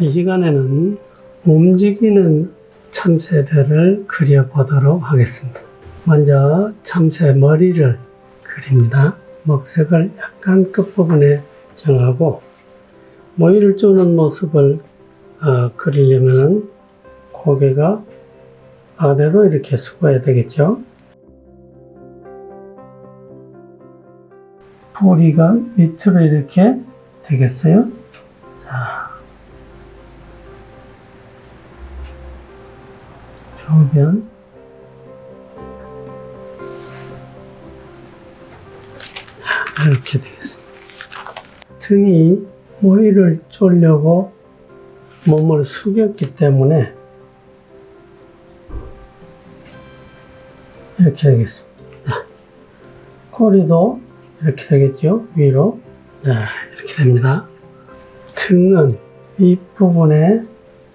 이 시간에는 움직이는 참새들을 그려보도록 하겠습니다. 먼저 참새 머리를 그립니다. 먹색을 약간 끝부분에 정하고 모이를 쪼는 모습을 어, 그리려면 고개가 아래로 이렇게 숙어야 되겠죠. 뿌리가 밑으로 이렇게 되겠어요. 자, 조변 이렇게 되겠습니다. 등이 모이를 쪼려고 몸을 숙였기 때문에 이렇게 되겠습니다. 자, 꼬리도 이렇게 되겠죠? 위로. 자, 이렇게 됩니다. 등은 윗부분에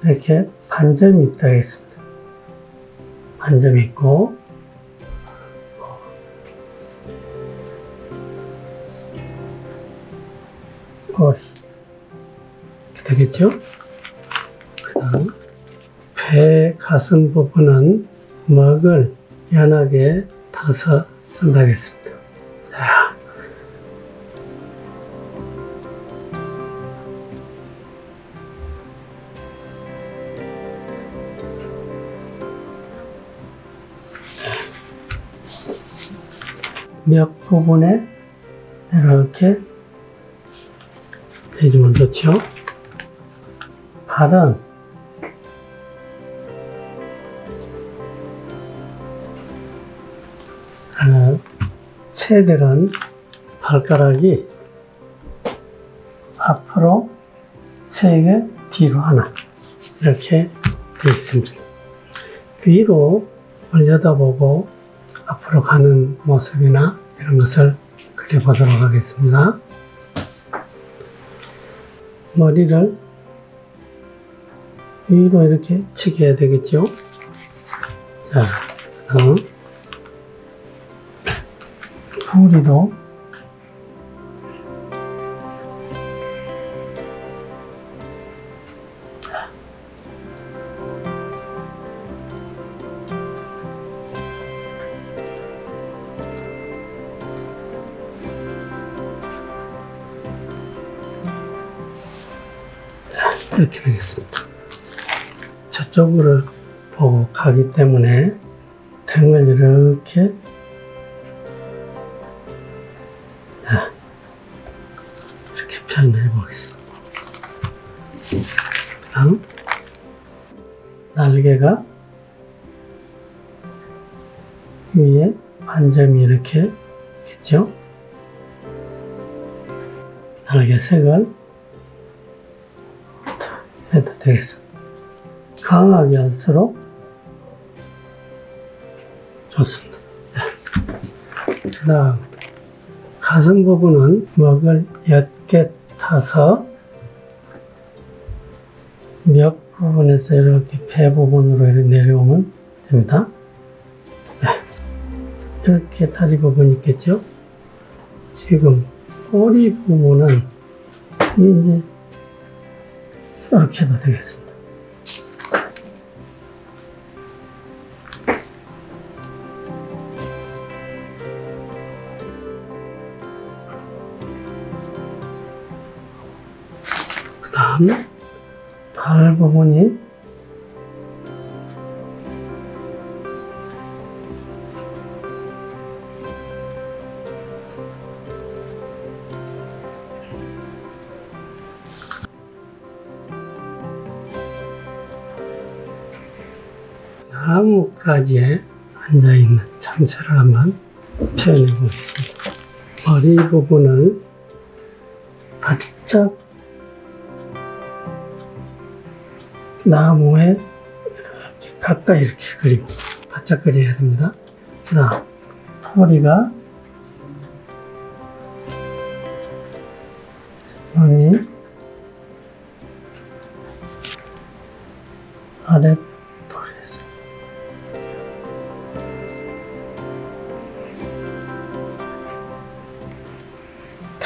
이렇게 반점이 있다 했습니다. 반점이 있고, 꼬리. 이렇게 되겠죠? 그 다음, 배 가슴 부분은 먹을 연하게 타서 쓴다겠습니다. 자, 몇 부분에 이렇게 해주면 좋죠. 발은 어, 새들은 발가락이 앞으로 세 개, 뒤로 하나 이렇게 되어 있습니다. 위로 올려다보고 앞으로 가는 모습이나 이런 것을 그려보도록 하겠습니다. 머리를 위로 이렇게 치게 해야 되겠죠? 자, 그다음 뿌리도 이렇게 되겠습니다. 저쪽으로 보고 가기 때문에 등을 이렇게 자, 이렇게 표현해 보겠습니다. 다음 날개가 위에 반점이 이렇게 있겠죠? 날개 색을 해도 되겠습니다. 강하게 할수록 좋습니다. 그 다음, 가슴 부분은 먹을 옅게 타서 몇 부분에서 이렇게 배 부분으로 이렇게 내려오면 됩니다. 네. 이렇게 다리 부분 있겠죠? 지금 꼬리 부분은 이제 이렇게 해도 되겠습니다. 그 다음 발 부분이 나무가지에 앉아있는 참새를 한번 표현해 보겠습니다. 머리 부분을 바짝 나무에 이렇게 가까이 이렇게 그립니다. 바짝 그려야 됩니다. 그 다음, 머리가 눈이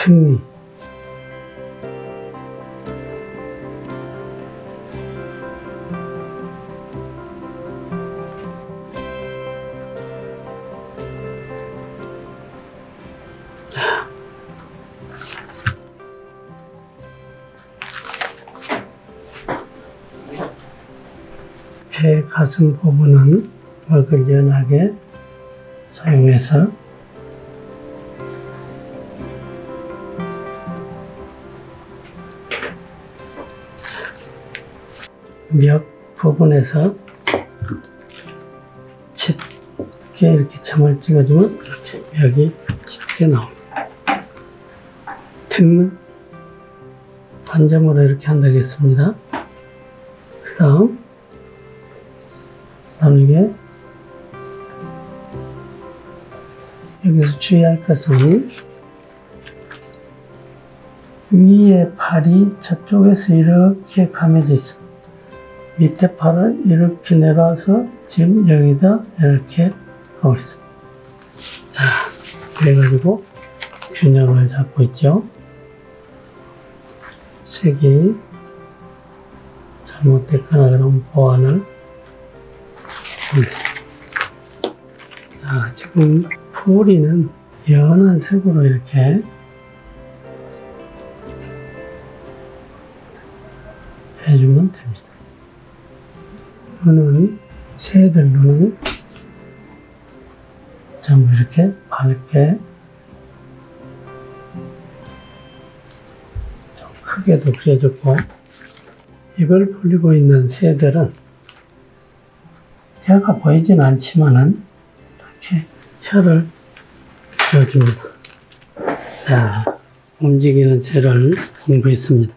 승리. 배 가슴 부분은 막을 연하게 사용해서 몇 부분에서 짙게 이렇게 점을 찍어주면 이렇게 멱이 짙게 나옵니다. 등은 반점으로 이렇게 한다겠습니다. 그 다음 나누게 여기서 주의할 것은 위에 팔이 저쪽에서 이렇게 감해져 있습니다. 밑에 팔은 이렇게 내려와서 지금 여기다 이렇게 하고 있습니다. 자, 그래가지고 균형을 잡고 있죠. 색이 잘못됐거나 그러면 보완을 합니다. 자, 지금 풀이는 연한 색으로 이렇게 해주면 됩니다. 눈은 새들 눈은 전부 이렇게 밝게 좀 크게도 그려줬고 입을 벌리고 있는 새들은 혀가 보이진 않지만은 이렇게 혀를 그려줍니다. 자, 움직이는 새를 공부했습니다.